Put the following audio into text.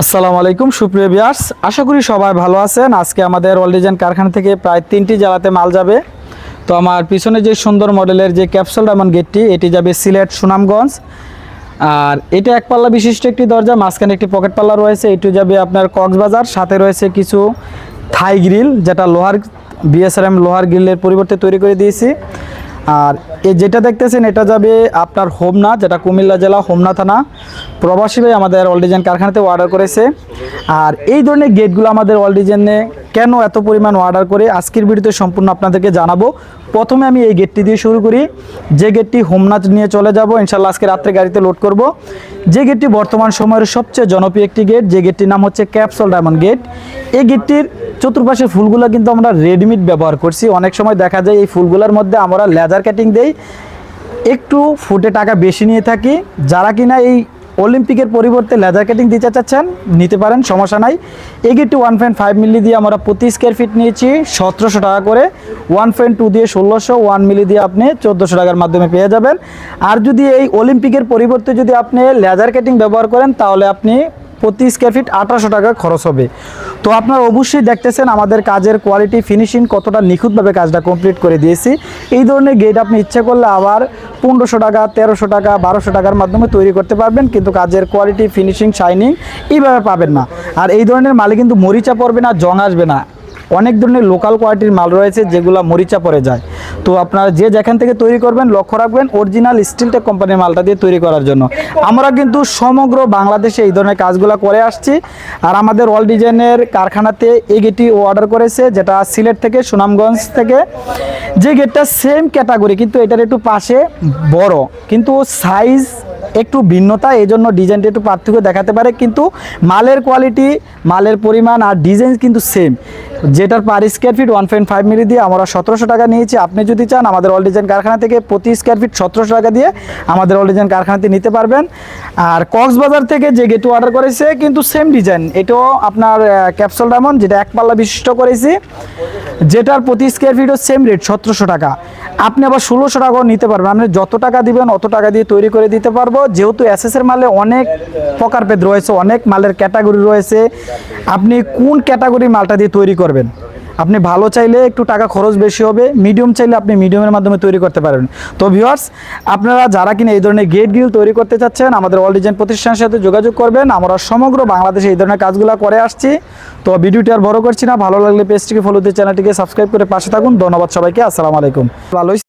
আসসালামু আলাইকুম, সুপ্রিয় বিয়ার্স আশা করি সবাই ভালো আছেন। আজকে আমাদের ওয়ার্ল্ডিজেন কারখানা থেকে প্রায় তিনটি জেলাতে মাল যাবে। তো আমার পিছনে যে সুন্দর মডেলের যে ক্যাপসুল ডায়মন্ড গেটটি, এটি যাবে সিলেট সুনামগঞ্জ। আর এটা এক পাল্লা বিশিষ্ট একটি দরজা, মাঝখানে একটি পকেট পাল্লা রয়েছে। এটি যাবে আপনার কক্সবাজার। সাথে রয়েছে কিছু থাই গ্রিল, যেটা লোহার বিএসআরএম লোহার গ্রিলের পরিবর্তে তৈরি করে দিয়েছি। আর এ যেটা দেখতেছেন, এটা যাবে আপনার হোমনা, যেটা কুমিল্লা জেলা হোমনা থানা। প্রবাসী ভাই আমাদের অল ডিজাইন কারখানাতে অর্ডার করেছে। আর এই ধরনের গেটগুলো আমাদের অলডিজেনে কেন এত পরিমাণ অর্ডার করে? আজকের ভিডিওতে সম্পূর্ণ আপনাদেরকে জানাব। প্রথমে আমি এই গেটটি দিয়ে শুরু করি। যে গেটটি হোমনাথ নিয়ে চলে যাব ইনশাল্লাহ আজকে রাত্রে গাড়িতে লোড করব। যে গেটটি বর্তমান সময়ের সবচেয়ে জনপ্রিয় একটি গেট যে গেটটির নাম হচ্ছে ক্যাপসল ডায়মন্ড গেট এই গেটটির চতুর্পাশে ফুলগুলো কিন্তু আমরা রেডিমেড ব্যবহার করছি। অনেক সময় দেখা যায় এই ফুলগুলোর মধ্যে আমরা লেজার কাটিং দেই। একটু ফুটে টাকা বেশি নিয়ে থাকি। যারা কিনা এই অলিম্পিকের পরিবর্তে লেদার কাটিং দিতে চাচ্ছেন, নিতে পারেন, সমস্যা নাই। এগিয়ে two one point five milli দিয়ে আমরা প্রতি স্কোয়ার ফিট নিয়েছি, সতেরোশো টাকা করে। ওয়ান পয়েন্ট টু দিয়ে ষোলোশো ওয়ান মিলি দিয়ে আপনি চোদ্দোশো টাকার মাধ্যমে পেয়ে যাবেন। আর যদি এই অলিম্পিকের পরিবর্তে যদি আপনি লেজার কাটিং ব্যবহার করেন, তাহলে আপনি প্রতি স্কোয়ার ফিট আঠারোশো টাকা খরচ হবে। তো আপনারা অবশ্যই দেখতেছেন আমাদের কাজের কোয়ালিটি ফিনিশিং কতটা নিখুঁতভাবে কাজটা কমপ্লিট করে দিয়েছি। এই ধরনের গেট আপনি ইচ্ছা করলে আবার পনেরোশো টাকা, তেরোশো টাকা, বারোশো টাকার মাধ্যমে তৈরি করতে পারবেন, কিন্তু কাজের কোয়ালিটি ফিনিশিং শাইনিং এইভাবে পাবেন না। আর এই ধরনের মালে কিন্তু মরিচা পড়বে না, জং আসবে না। অনেক ধরনের লোকাল কোয়ালিটির মাল রয়েছে যেগুলো মরিচা পড়ে যায়। তো আপনারা যে যেখান থেকে তৈরি করবেন, লক্ষ্য রাখবেন অরিজিনাল স্টিলটেক কোম্পানির মালটা দিয়ে তৈরি করার জন্য। আমরা কিন্তু সমগ্র বাংলাদেশে এই ধরনের কাজগুলো করে আসছি। আর আমাদের অল ডিজাইনের কারখানাতে এই গেটটি অর্ডার করেছে, যেটা সিলেট থেকে, সুনামগঞ্জ থেকে। যে গেটটা সেম ক্যাটাগরি কিন্তু এটার একটু পাশে বড়, কিন্তু সাইজ একটু ভিন্নতা এই জন্য ডিজাইনটা একটু পার্থক্য দেখাতে পারে। কিন্তু মালের কোয়ালিটি মালের পরিমাণ আর ডিজাইন কিন্তু সেম যেটার per square feet one point five milli দিয়ে আমরা সতেরোশো টাকা নিয়েছি। আপনি যদি চান, আমাদের অল ডিজাইন কারখানা থেকে প্রতি স্কোয়ার ফিট সতেরোশো টাকা দিয়ে আমাদের অল ডিজাইন কারখানাতে নিতে পারবেন। আর কক্সবাজার থেকে যে গেটু অর্ডার করেছে, কিন্তু সেম ডিজাইন এটাও আপনার ক্যাপসুল ডায়মন্ড যেটা এক পাল্লা বিশিষ্ট করেছি। যেটার প্রতি স্কোয়ার ফিটও সেম রেট সতেরোশো টাকা। আপনি আবার ষোলোশো টাকাও নিতে পারবেন। আপনি যত টাকা দিবেন, অত টাকা দিয়ে তৈরি করে দিতে পারব। যেহেতু এসএসের মালে অনেক প্রকারভেদ রয়েছে, অনেক মালের ক্যাটাগরি রয়েছে। আপনি কোন ক্যাটাগরি মালটা দিয়ে তৈরি করবেন? আপনি ভালো চাইলে একটু টাকা খরচ বেশি হবে মিডিয়াম চাইলে আপনি মিডিয়ামের মাধ্যমে তৈরি করতে পারবেন তো ভিউয়ার্স আপনারা যারা কিনা এই ধরনের গেট গ্রিল তৈরি করতে চাচ্ছেন, আমাদের অল ডিজাইন প্রতিষ্ঠানের সাথে যোগাযোগ করবেন। আমরা সমগ্র বাংলাদেশে এই ধরনের কাজগুলো করে আসছি। তো ভিডিওটি আর বড় করছি না, ভালো লাগলে পেজটিকে ফলো দিয়ে চ্যানেলটিকে সাবস্ক্রাইব করে পাশে থাকুন। ধন্যবাদ সবাইকে, আসসালামু আলাইকুম। ভালোই